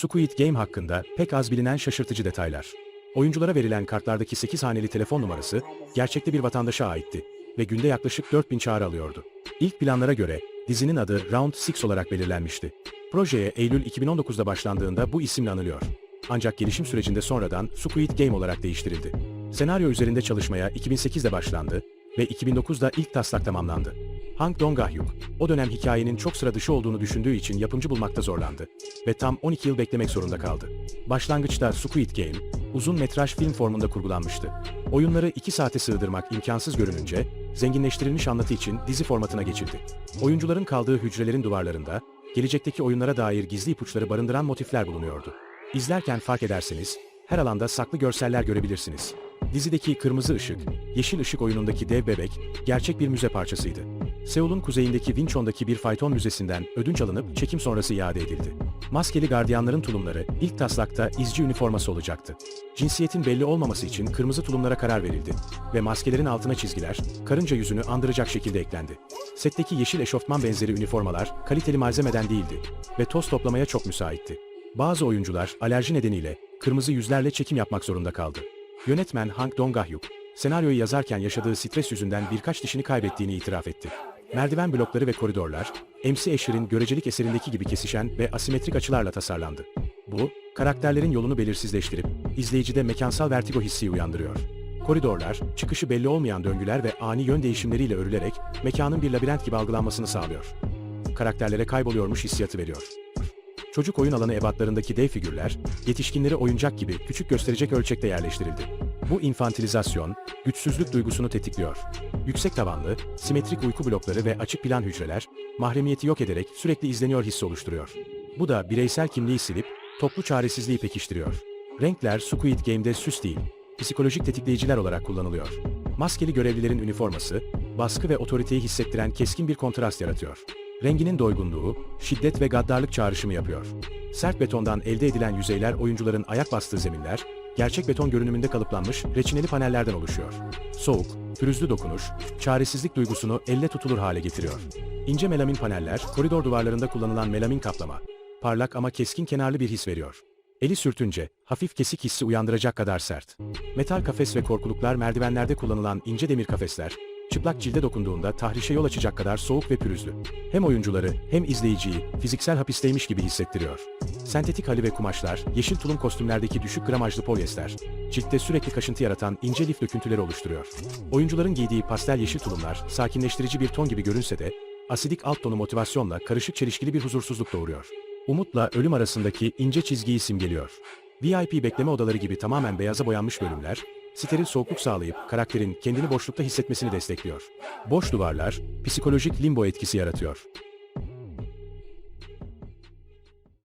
Squid Game hakkında pek az bilinen şaşırtıcı detaylar. Oyunculara verilen kartlardaki 8 haneli telefon numarası gerçekte bir vatandaşa aitti ve günde yaklaşık 4000 çağrı alıyordu. İlk planlara göre dizinin adı Round 6 olarak belirlenmişti. Projeye Eylül 2019'da başlandığında bu isimle anılıyor. Ancak gelişim sürecinde sonradan Squid Game olarak değiştirildi. Senaryo üzerinde çalışmaya 2008'de başlandı ve 2009'da ilk taslak tamamlandı. Hank Dong-hyuk, o dönem hikayenin çok sıra dışı olduğunu düşündüğü için yapımcı bulmakta zorlandı ve tam 12 yıl beklemek zorunda kaldı. Başlangıçta Squid Game, uzun metraj film formunda kurgulanmıştı. Oyunları 2 saate sığdırmak imkansız görününce, zenginleştirilmiş anlatı için dizi formatına geçildi. Oyuncuların kaldığı hücrelerin duvarlarında, gelecekteki oyunlara dair gizli ipuçları barındıran motifler bulunuyordu. İzlerken fark ederseniz, her alanda saklı görseller görebilirsiniz. Dizideki kırmızı ışık, yeşil ışık oyunundaki dev bebek, gerçek bir müze parçasıydı. Seul'un kuzeyindeki Winchon'daki bir fayton müzesinden ödünç alınıp çekim sonrası iade edildi. Maskeli gardiyanların tulumları ilk taslakta izci üniforması olacaktı. Cinsiyetin belli olmaması için kırmızı tulumlara karar verildi ve maskelerin altına çizgiler, karınca yüzünü andıracak şekilde eklendi. Setteki yeşil eşofman benzeri üniformalar kaliteli malzemeden değildi ve toz toplamaya çok müsaitti. Bazı oyuncular alerji nedeniyle kırmızı yüzlerle çekim yapmak zorunda kaldı. Yönetmen Hank Dong-hyuk, senaryoyu yazarken yaşadığı stres yüzünden birkaç dişini kaybettiğini itiraf etti. Merdiven blokları ve koridorlar, MC Escher'in görecelik eserindeki gibi kesişen ve asimetrik açılarla tasarlandı. Bu, karakterlerin yolunu belirsizleştirip, izleyicide mekansal vertigo hissi uyandırıyor. Koridorlar, çıkışı belli olmayan döngüler ve ani yön değişimleriyle örülerek mekanın bir labirent gibi algılanmasını sağlıyor. Karakterlere kayboluyormuş hissiyatı veriyor. Çocuk oyun alanı ebatlarındaki dev figürler, yetişkinleri oyuncak gibi küçük gösterecek ölçekte yerleştirildi. Bu infantilizasyon, güçsüzlük duygusunu tetikliyor. Yüksek tavanlı, simetrik uyku blokları ve açık plan hücreler, mahremiyeti yok ederek sürekli izleniyor hissi oluşturuyor. Bu da bireysel kimliği silip, toplu çaresizliği pekiştiriyor. Renkler Squid Game'de süs değil, psikolojik tetikleyiciler olarak kullanılıyor. Maskeli görevlilerin üniforması, baskı ve otoriteyi hissettiren keskin bir kontrast yaratıyor. Renginin doygunluğu, şiddet ve gaddarlık çağrışımı yapıyor. Sert betondan elde edilen yüzeyler oyuncuların ayak bastığı zeminler, gerçek beton görünümünde kalıplanmış reçineli panellerden oluşuyor. Soğuk, pürüzlü dokunuş, çaresizlik duygusunu elle tutulur hale getiriyor. İnce melamin paneller, koridor duvarlarında kullanılan melamin kaplama, parlak ama keskin kenarlı bir his veriyor. Eli sürtünce, hafif kesik hissi uyandıracak kadar sert. Metal kafes ve korkuluklar merdivenlerde kullanılan ince demir kafesler, çıplak cilde dokunduğunda tahrişe yol açacak kadar soğuk ve pürüzlü. Hem oyuncuları hem izleyiciyi fiziksel hapisteymiş gibi hissettiriyor. Sentetik hali ve kumaşlar, yeşil tulum kostümlerdeki düşük gramajlı polyester, ciltte sürekli kaşıntı yaratan ince lif döküntüleri oluşturuyor. Oyuncuların giydiği pastel yeşil tulumlar sakinleştirici bir ton gibi görünse de, asidik alt tonu motivasyonla karışık çelişkili bir huzursuzluk doğuruyor. Umutla ölüm arasındaki ince çizgiyi simgeliyor. VIP bekleme odaları gibi tamamen beyaza boyanmış bölümler, steril soğukluk sağlayıp karakterin kendini boşlukta hissetmesini destekliyor. Boş duvarlar, psikolojik limbo etkisi yaratıyor.